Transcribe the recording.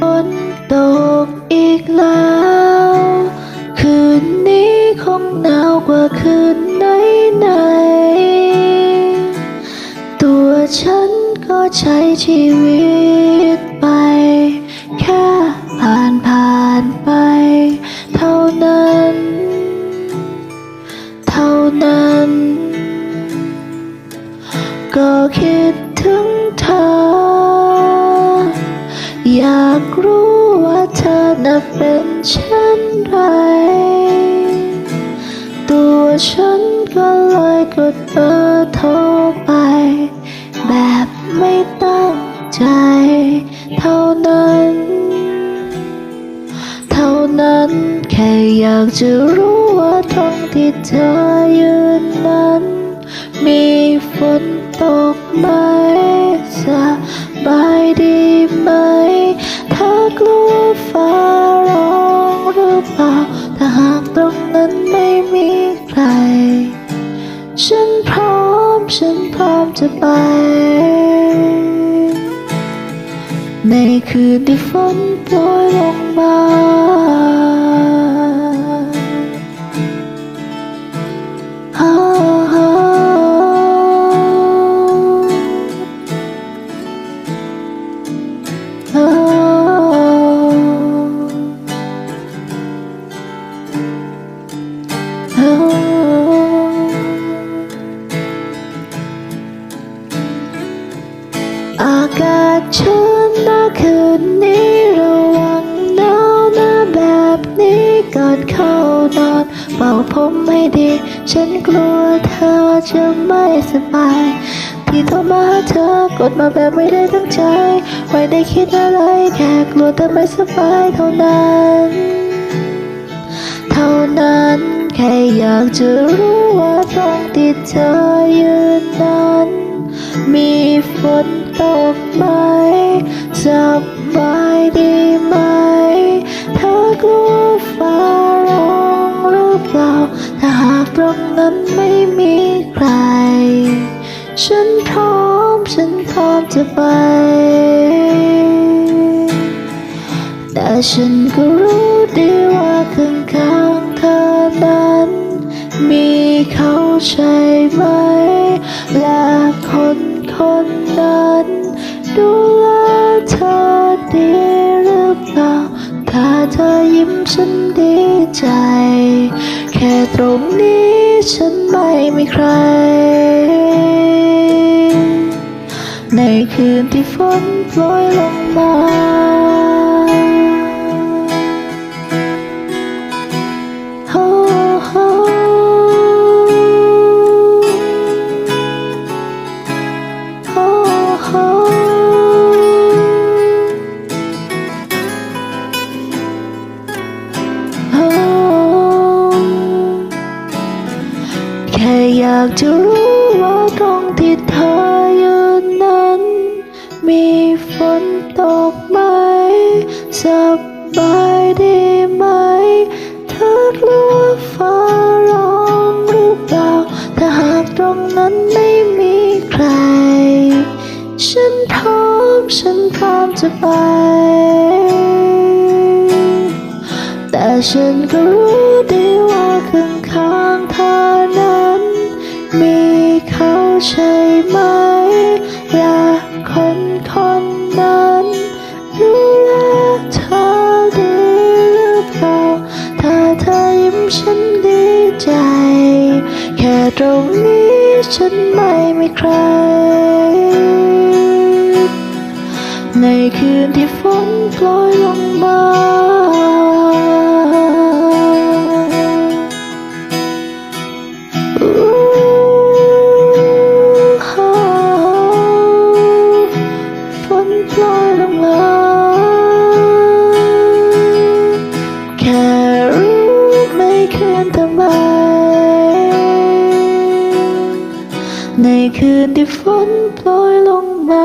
ฝนตกอีกแล้ว คืนนี้คงหนาวกว่าคืนไหนไหน ชีวิตไป แค่ผ่านผ่านไป เท่านั้น เท่านั้น ก็คิดถึงเธอ อยากรู้ว่าเธอน่ะเป็นเช่นไรตัวฉันก็เลยกดเบอร์โทร ใจ เท่านั้น เท่านั้นแค่อยากจะรู้ว่าตรงที่เธอยืน ในคืนที่ฝนโปรยลงมาฮ่าฮ่าฮ่าฮ่าอากาศช นี้ก่อนเข้านอนเป่าผมให้ดี ฉันกลัวเธอจะไม่สบาย ที่โทรมาหาเธอกดมาแบบไม่ได้ตั้งใจ ไม่ได้คิดอะไรแค่กลัวเธอไม่สบายเท่านั้น เท่านั้นแค่อยากจะรู้ว่าตรงที่เธอยืนนั้น มีฝนตกไหมสบายดี ถ้าหากตรงนั้นไม่มีใคร ฉันพร้อม ฉันพร้อมจะไป แต่ฉันก็รู้ดีว่าข้างข้างเธอนั้น มีเขาใช่ไหม และคนคนนั้น ดูแลเธอดีหรือเปล่า ถ้าเธอยิ้มฉันดีใจ ตรงนี้ฉันไม่มีใคร ในคืนที่ฝนโปรยลงมา แค่อยากจะรู้ว่าตรงที่เธอยืนนั้น มีฝนตกไหมสบายดีไหม เธอกลัวฟ้าร้องหรือเปล่าถ้าหากตรงนั้นไม่มีใคร ฉันพร้อมฉันพร้อมจะไป แต่ฉันก็รู้ ตรงนี้ฉันไม่มีใคร ในคืนที่ฝนโปรยลงมาอู้ฮ่าฝนโปรยลงมา ในคืนที่ฝนโปรยลงมา